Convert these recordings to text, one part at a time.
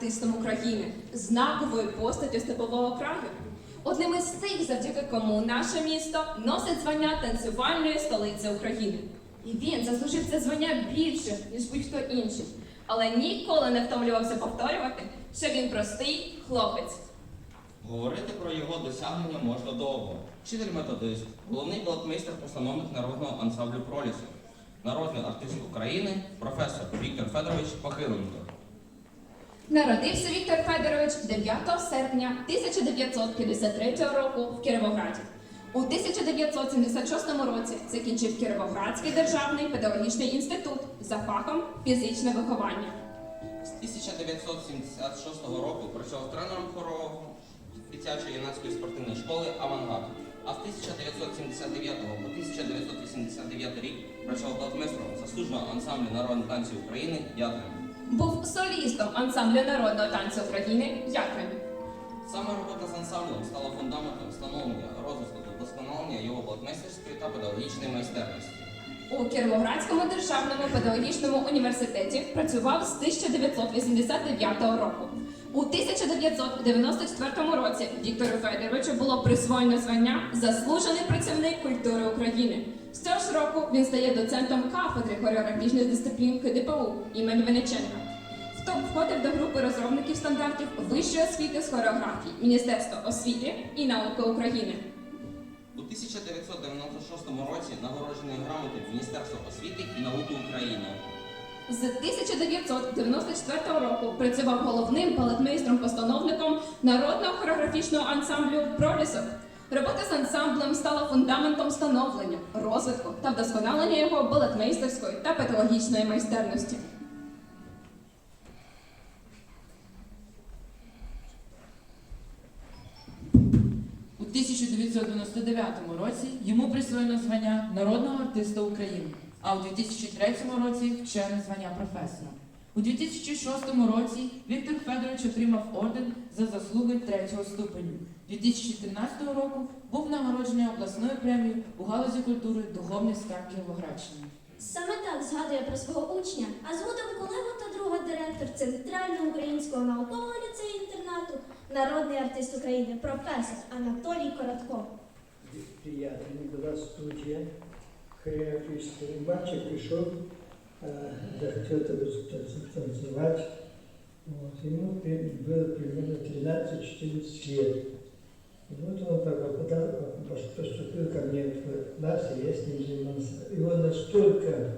артистом України, знаковою постаттю степового краю. Одним із тих, завдяки кому наше місто носить звання танцювальної столиці України. І він заслужив це звання більше, ніж будь-хто інший, але ніколи не втомлювався повторювати, що він простий хлопець. Говорити про його досягнення можна довго. Вчитель методист, головний балетмейстер постановник народного ансамблю Пролісу, народний артист України, професор Віктор Федорович Похиленко. Народився Віктор Федорович 9 серпня 1953 року в Кіровограді. У 1976 році закінчив Кіровоградський державний педагогічний інститут за фахом фізичне виховання. З 1976 року працював тренером хорового дитячої юнацької спортивної школи Авангард. А з 1979 по 1989 рік працював балетмейстром заслуженого ансамблю народних танців України Ятрин. Був солістом ансамблю народного танцю України Ятрин. Саме робота з ансамблем стала фундаментом встановлення, розвитку та вдосконалення його балетмейстерської та педагогічної майстерності. У Кіровоградському державному педагогічному університеті працював з 1989 року. У 1994 році Віктору Федоровичу було присвоєно звання Заслужений працівник культури України. З цього ж року він стає доцентом кафедри хореографічних дисциплін КДПУ імені Вениченка. Хто входив до групи розробників стандартів вищої освіти з хореографії Міністерства освіти і науки України. У 1996 році нагороджений грамотою Міністерства освіти і науки України. З 1994 року працював головним балетмейстром-постановником народного хореографічного ансамблю Пролісок. Робота з ансамблем стала фундаментом становлення, розвитку та вдосконалення його балетмейстерської та педагогічної майстерності. У 1999 році йому присвоєно звання народного артиста України, а у 2003 році вчене звання професора. У 2006 році Віктор Федорович отримав орден за заслуги третього ступеню. 2014 року був нагороджений обласною премією у галузі культури Духовний скарб Кіровоградщини. Саме так згадує про свого учня, а згодом колегу та друга директор Центрального українського наукового ліцею інтернату, народний артист України, професор Анатолій Коротков. приятная была И мальчик пришел, э, захотел тан- танцевать. Вот. Ему было примерно 13-14 лет. И вот он пош- поступил ко мне в класс, и я с ним занимался. И он настолько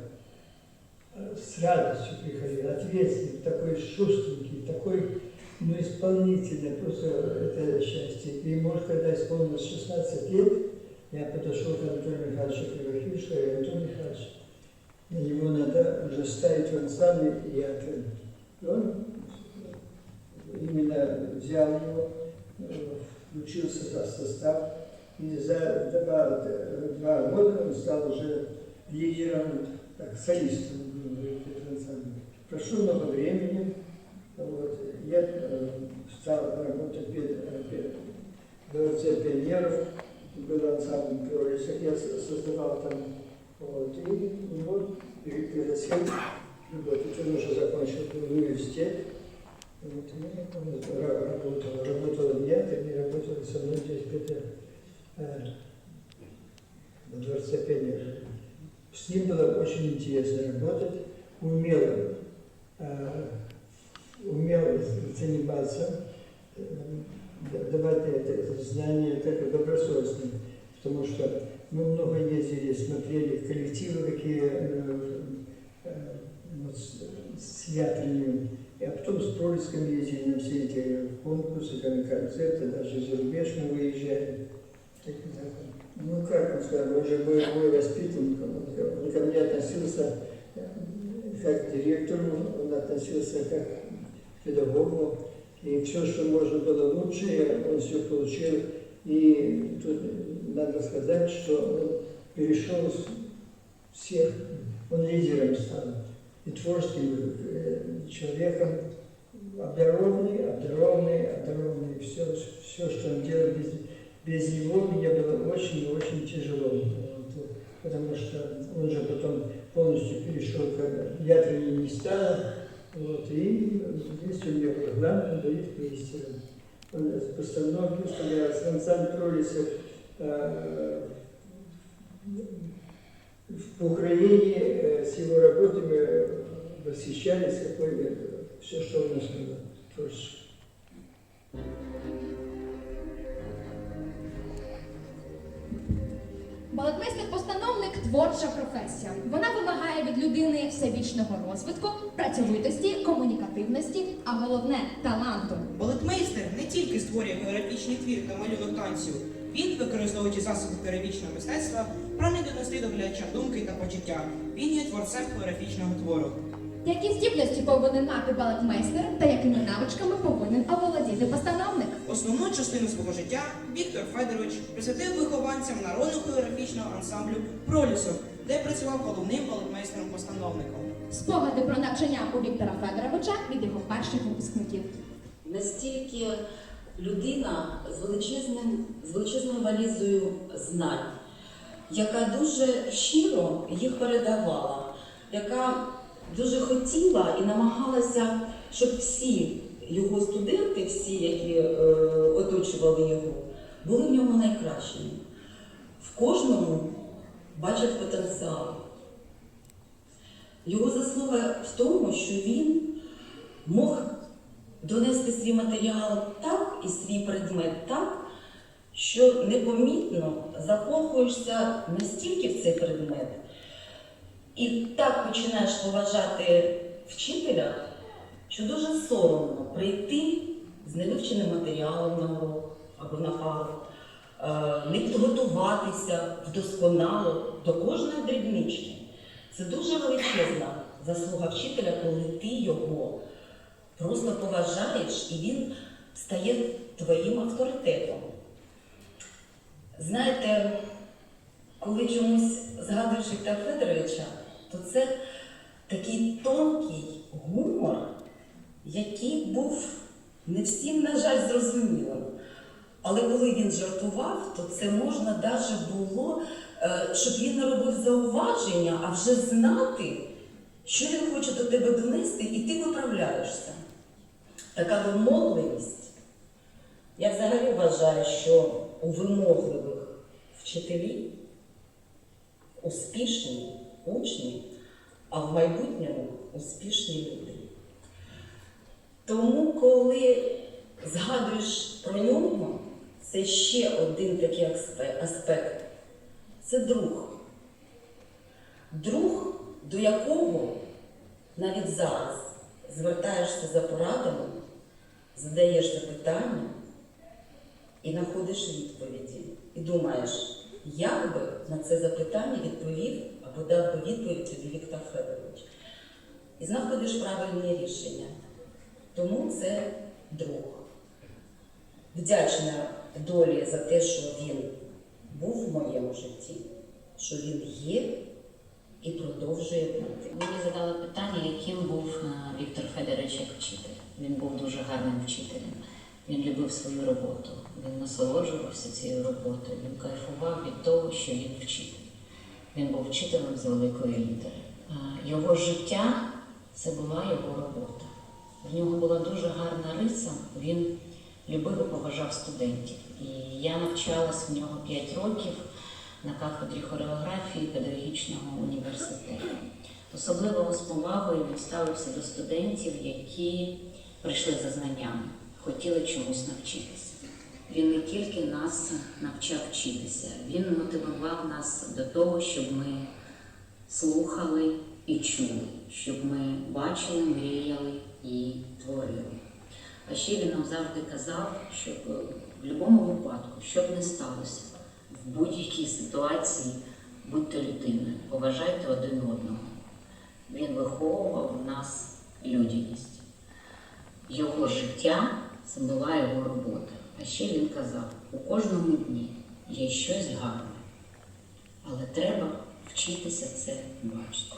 э, с радостью приходил, ответственный, такой шустренький, такой ну, исполнительный, просто это счастье. И, может, когда исполнилось 16 лет, я подошел к Анатолию Михайловичу Кривохильевичу, и Анатолий Михайлович, на него надо уже ставить в ансамбль, и я открыл. И он именно взял его, э, включился в состав, и за два, два года он стал уже лидером, так, солистом будем говорить, этого ансамбля. Прошло много времени, вот, я э, стал работать пе- э, пе- в дворце пионеров, был ансамбль Пролесок, я со- создавал там, вот, и его пригласил работать. Он уже закончил университет, вот, и он ра- работал, работал Яке, и работал со мной здесь где-то э, во дворце пионеров. С ним было очень интересно работать, умело, э, умел заниматься, давать это знания как добросовестно, потому что мы много ездили, смотрели коллективы, какие э, э, вот с, Ятринем, а потом с Пролеском ездили на все эти конкурсы, там, концерты, даже за рубеж мы выезжали. Ну, как он сказал, он же был мой воспитанник, он, он ко мне относился э, как к директору, он относился как к педагогу, и все, что можно было лучше, он все получил. И тут надо сказать, что он перешел всех, он лидером стал, и творческим э, человеком, обдарованный, обдарованный, обдарованный. Все, все, что он делал без, без него, мне было очень и очень тяжело. Потому что он же потом полностью перешел к ядерным не стало, Вот, и здесь у меня был главным балетмейстером. Он с постановки выставлялся, ансамбль Пролисов э, в Украине э, с его работами э, восхищались, какой э, все, что у нас было творчество. Балетмейстер-постановник творча професія. Вона вимагає від людини всебічного розвитку, працьовитості, комунікативності, а головне таланту. Балетмейстер не тільки створює хореографічний твір та малюнок танцю, він, використовуючи засоби хореографічного мистецтва, прагне донести до глядача думки та почуття. Він є творцем хореографічного твору. Які здібності повинен мати балетмейстер та якими навичками повинен оволодіти постановник? Основну частину свого життя Віктор Федорович присвятив вихованцям народного хореографічного ансамблю Пролісок, де працював головним балетмейстером-постановником. Спогади про навчання у Віктора Федоровича від його перших випускників. настільки людина з величезним, з величезною валізою знань, яка дуже щиро їх передавала, яка дуже хотіла і намагалася, щоб всі його студенти, всі, які е, оточували його, були в ньому найкращими. В кожному бачать потенціал. Його заслуга в тому, що він мог донести свій матеріал так і свій предмет так, що непомітно закохуєшся настільки в цей предмет, і так починаєш поважати вчителя, що дуже соромно прийти з невивченим матеріалом на урок або на пару, не підготуватися вдосконало до кожної дрібнички. Це дуже величезна заслуга вчителя, коли ти його просто поважаєш і він стає твоїм авторитетом. Знаєте, коли чомусь згадуєш Віктора Федоровича, то це такий тонкий гумор, який був не всім, на жаль, зрозумілим. Але коли він жартував, то це можна навіть було, е, щоб він не робив зауваження, а вже знати, що він хоче до тебе донести, і ти виправляєшся. Така вимогливість. Я взагалі вважаю, що у вимогливих вчителів успішні учні, а в майбутньому успішні люди. Тому, коли згадуєш про нього, це ще один такий аспект. Це друг. Друг, до якого навіть зараз звертаєшся за порадами, задаєш запитання і знаходиш відповіді. І думаєш, як би на це запитання відповів або дав би відповідь тобі Віктор Федорович. І знаходиш правильне рішення. Тому це друг. Вдячна долі за те, що він був в моєму житті, що він є і продовжує бути. Мені задали питання, яким був е, Віктор Федорович як вчитель. Він був дуже гарним вчителем. Він любив свою роботу. Він насолоджувався цією роботою. Він кайфував від того, що він вчитель. Він був вчителем з великої літери. Е, Його життя це була його робота. В нього була дуже гарна риса. Він любив і поважав студентів. І я навчалась в нього 5 років на кафедрі хореографії педагогічного університету. Особливо з повагою він ставився до студентів, які прийшли за знаннями, хотіли чомусь навчитися. Він не тільки нас навчав вчитися, він мотивував нас до того, щоб ми слухали і чули, щоб ми бачили, мріяли і творили. А ще він нам завжди казав, щоб е, в будь-якому випадку, що б не сталося, в будь-якій ситуації будьте людиною, поважайте один одного. Він виховував в нас людяність. Його життя це була його робота. А ще він казав, у кожному дні є щось гарне, але треба вчитися це бачити.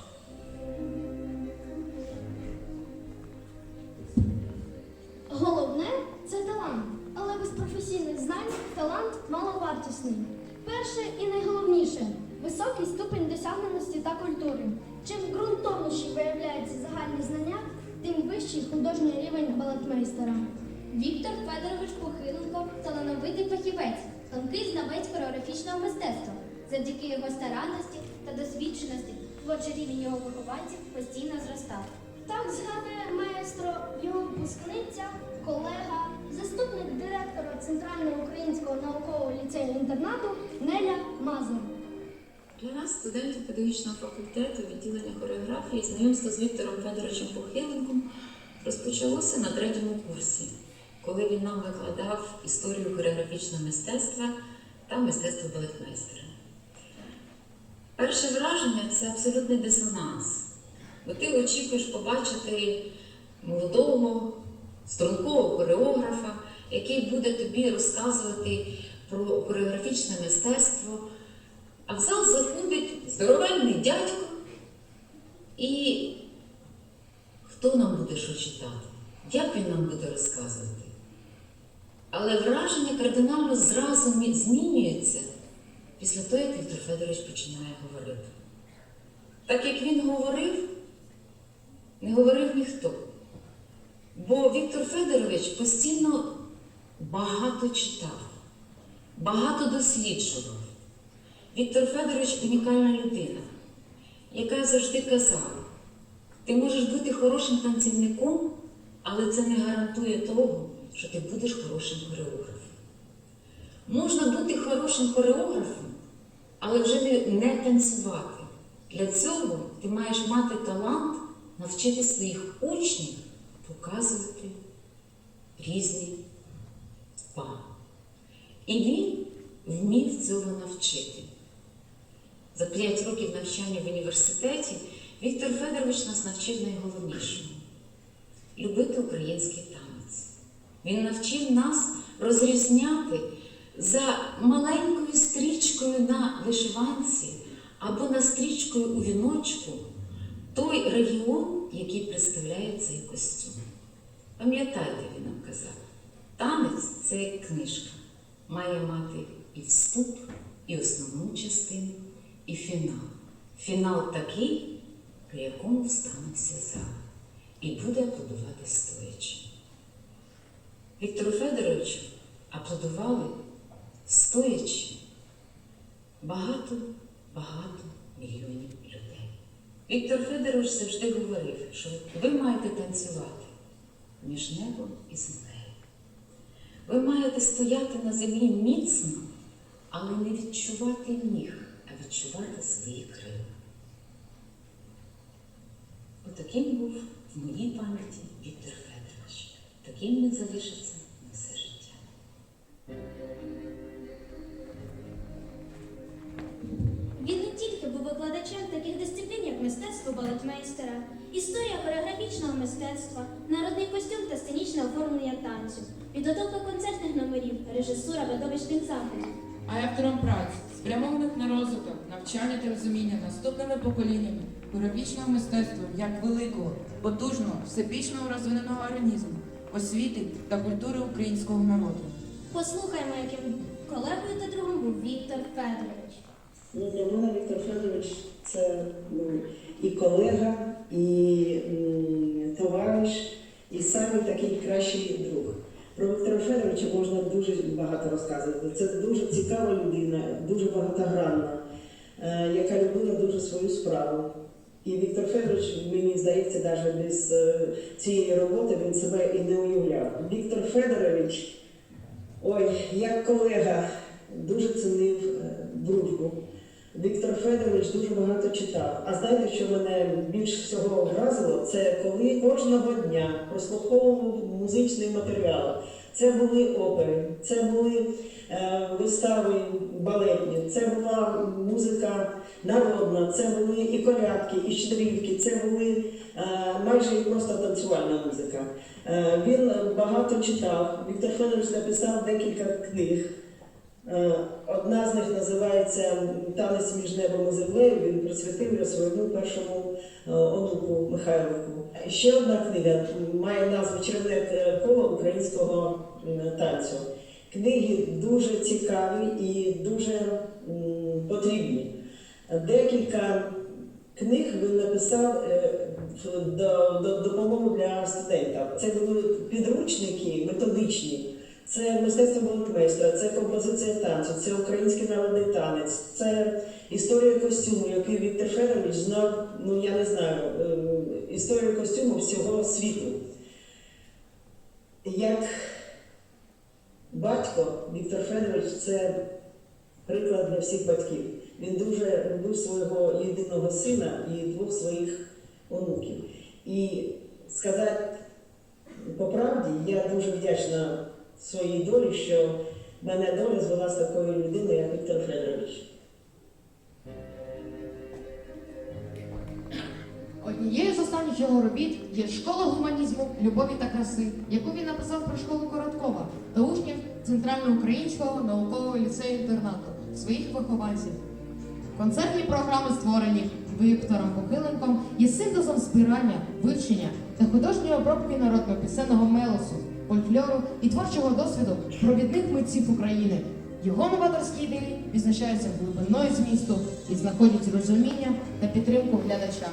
Маловартісний. Перше і найголовніше високий ступень досягненості та культури. Чим ґрунтовніше виявляються загальні знання, тим вищий художній рівень балетмейстера. Віктор Федорович Похиленко талановитий фахівець, тонкий знавець хореографічного мистецтва. Завдяки його старанності та досвідченості творчий рівень його вихованців постійно зростав. Так згадує маестро його випускниця, колега, заступник директора Центрального українського наукового ліцею інтернату Неля Мазур. Для нас, студентів педагогічного факультету відділення хореографії, знайомство з Віктором Федоровичем Похиленком розпочалося на третьому курсі, коли він нам викладав історію хореографічного мистецтва та мистецтво балетмейстера. Перше враження це абсолютний дисонанс, бо ти очікуєш побачити молодого, стрункового хореографа, який буде тобі розказувати про хореографічне мистецтво. А в зал заходить здоровенний дядько, і хто нам буде що читати? Як він нам буде розказувати? Але враження кардинально зразу змінюється після того, як Віктор Федорович починає говорити. Так як він говорив, не говорив ніхто. Бо Віктор Федорович постійно багато читав, багато досліджував. Віктор Федорович унікальна людина, яка завжди казала, ти можеш бути хорошим танцівником, але це не гарантує того, що ти будеш хорошим хореографом. Можна бути хорошим хореографом, але вже не, танцювати. Для цього ти маєш мати талант навчити своїх учнів показувати різні па. І він вмів цього навчити. За 5 років навчання в університеті Віктор Федорович нас навчив найголовнішому любити український танець. Він навчив нас розрізняти за маленькою стрічкою на вишиванці або на стрічкою у віночку той регіон, який представляє цей костюм. Пам'ятайте, він нам казав, танець це як книжка, має мати і вступ, і основну частину, і фінал. Фінал такий, при якому встане вся зала і буде аплодувати стоячи. Віктору Федоровичу аплодували стоячи багато, багато мільйонів людей. Віктор Федорович завжди говорив, що ви маєте танцювати між небом і землею. Ви маєте стояти на землі міцно, але не відчувати ніг, а відчувати свої крила. Отаким був в моїй пам'яті Віктор Федорович. Таким він залишиться на все життя. Мистецтво балетмейстера, історія хореографічного мистецтва, народний костюм та сценічне оформлення танцю, підготовка концертних номерів, режисура видовищних заходів. А автором праць, спрямованих на розвиток, навчання та розуміння наступними поколіннями хореографічного мистецтва як великого, потужного, всебічного розвиненого організму, освіти та культури українського народу. Послухаймо, яким колегою та другом був Віктор Федорович. Ну, для мене Віктор Федорович це ну, і колега, і товариш, і самий такий кращий друг. Про Віктора Федоровича можна дуже багато розказувати. Це дуже цікава людина, дуже багатогранна, е, яка любила дуже свою справу. І Віктор Федорович, мені здається, навіть без е, цієї роботи він себе і не уявляв. Віктор Федорович, ой, як колега, дуже цінив е, дружбу. Віктор Федорович дуже багато читав. А знаєте, що мене більш всього вразило? Це коли кожного дня прослуховував музичний матеріал. Це були опери, це були е, вистави балетні, це була музика народна, це були і колядки, і щедрівки, це були е, майже і просто танцювальна музика. Е, він багато читав. Віктор Федорович написав декілька книг. Е, Одна з них називається Танець між небом і землею. Він присвятив своєму першому е, онуку Михайлику. Ще одна книга має назву Червне е, коло українського танцю. Книги дуже цікаві і дуже потрібні. Декілька книг він написав е, до- допомогу для студентів. Це були підручники методичні. Це мистецтво балетмейстра, це композиція танцю, це український народний танець, це історія костюму, який Віктор Федорович знав, ну я не знаю, е, історію костюму всього світу. Як батько Віктор Федорович це приклад для всіх батьків. Він дуже любив свого єдиного сина і двох своїх онуків. І сказати по правді, я дуже вдячна своїй долі, що мене доля звела з такою людиною, як Віктор Федорович. Однією з останніх його робіт є школа гуманізму, любові та краси, яку він написав про школу Короткова та учнів Центральноукраїнського наукового ліцею інтернату своїх вихованців. Концертні програми, створені Віктором Похиленком, є синтезом збирання, вивчення та художньої обробки народно-пісенного мелосу, фольклору і творчого досвіду провідних митців України. Його новаторські ідеї відзначаються глибиною змісту і знаходять розуміння та підтримку глядача.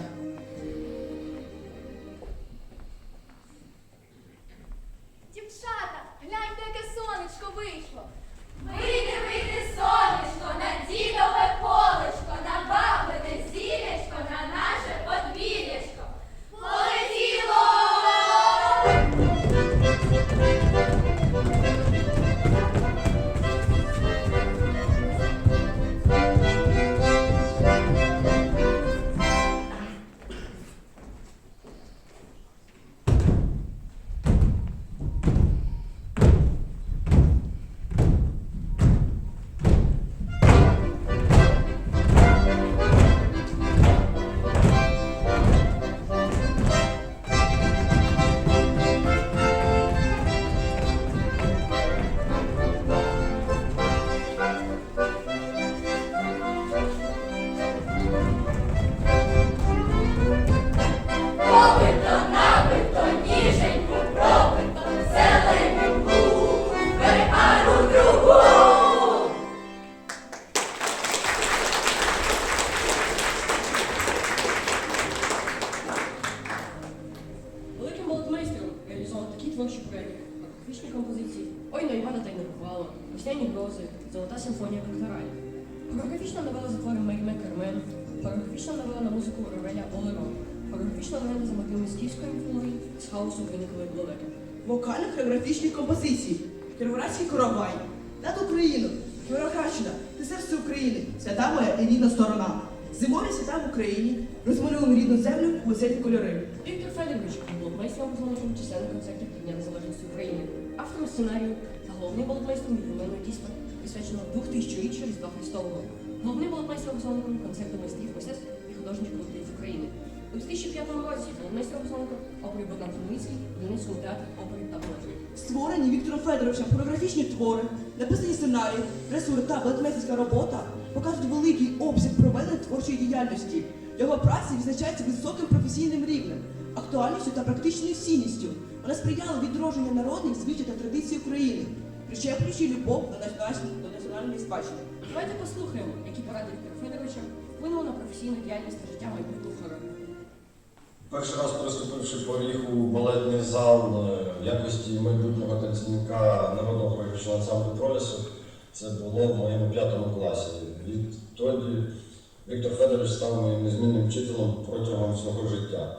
Віктор Федорович був майстром виконавчим чисельних концертів Дня Незалежності України, автором сценарію та головним балетмейстром ювілейного дійства, присвяченого 2000-річчю Різдва Христового, головним балетмейстром основником концерту майстрів мистецтв і художніх колективів України. У 2005 році балетмейстром основником опери Богдан Хмельницький в Вінницькому театрі опери та балету. Створені Віктором Федоровичем хореографічні твори, написані сценарії, ресурс та балетмейстерська робота показують великий обсяг проведеної творчої діяльності. Його праця відзначається високим професійним рівнем, актуальністю та практичною цінністю. Вона сприяла відродженню народних звичай та традицій України, прищеплюючи любов до національної, до національної спадщини. Давайте послухаємо, які поради Віктора Федоровича вплинули на професійну діяльність та життя майбутнього хореографа. Перший раз приступивши поріг у балетний зал е, в якості майбутнього танцівника народного хореографічного ансамблю Пролісу, це було в моєму п'ятому класі. Відтоді Віктор Федорович став моїм незмінним вчителем протягом свого життя.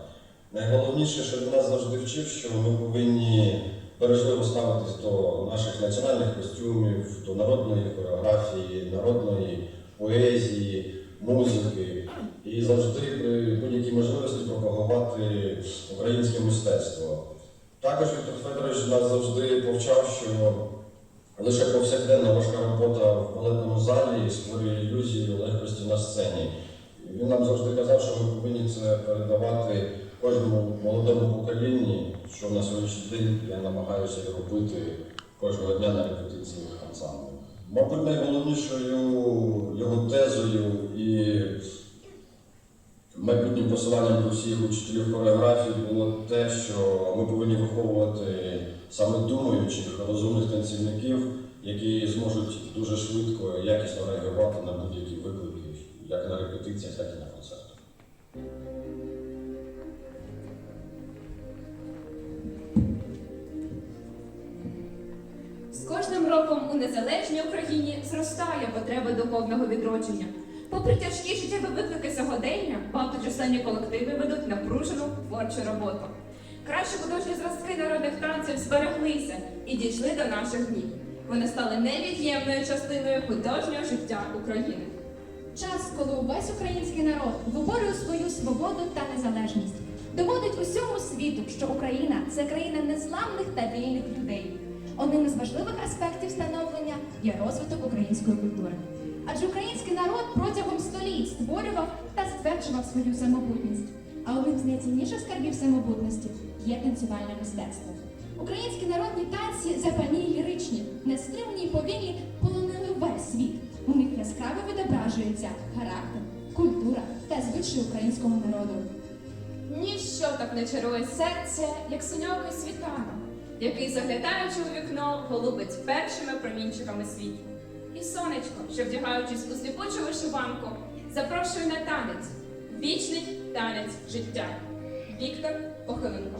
Найголовніше, що він нас завжди вчив, що ми повинні бережливо ставитись до наших національних костюмів, до народної хореографії, народної поезії, музики і завжди при будь-якій можливості пропагувати українське мистецтво. Також Віктор Федорович нас завжди повчав, що лише повсякденна важка робота в балетному залі створює ілюзію легкості на сцені. Він нам завжди казав, що ми повинні це передавати кожному молодому поколінні, що на сьогоднішній день я намагаюся робити кожного дня на репетиціях ансамблю. Мабуть, найголовнішою його тезою і майбутнім посиланням до всіх учителів хореографії було те, що ми повинні виховувати саме думаючих, розумних танцівників, які зможуть дуже швидко і якісно реагувати на будь-які виклики, як на репетиціях, так і на концертах. З кожним роком у незалежній Україні зростає потреба духовного відродження. Попри тяжкі життєві виклики сьогодення, багаточисленні колективи ведуть напружену творчу роботу. Кращі художні зразки народних танців збереглися і дійшли до наших днів. Вони стали невід'ємною частиною художнього життя України. Час, коли увесь український народ виборює свою свободу та незалежність, доводить усьому світу, що Україна це країна незламних та вільних людей. Одним із важливих аспектів становлення є розвиток української культури. Адже український народ протягом століть створював та стверджував свою самобутність. А одним з найцінніших скарбів самобутності є танцювальне мистецтво. Українські народні танці запальні й ліричні, нестримні й повільні полонили весь світ. У них яскраво відображується характер, культура та звичаї українського народу. Ніщо так не чарує серце, як синьовий світанок, який, заглядаючи у вікно, голубить першими промінчиками світу. І сонечко, що вдягаючись у сліпучу вишиванку, запрошує на танець, вічний танець життя. Віктор Похилинка.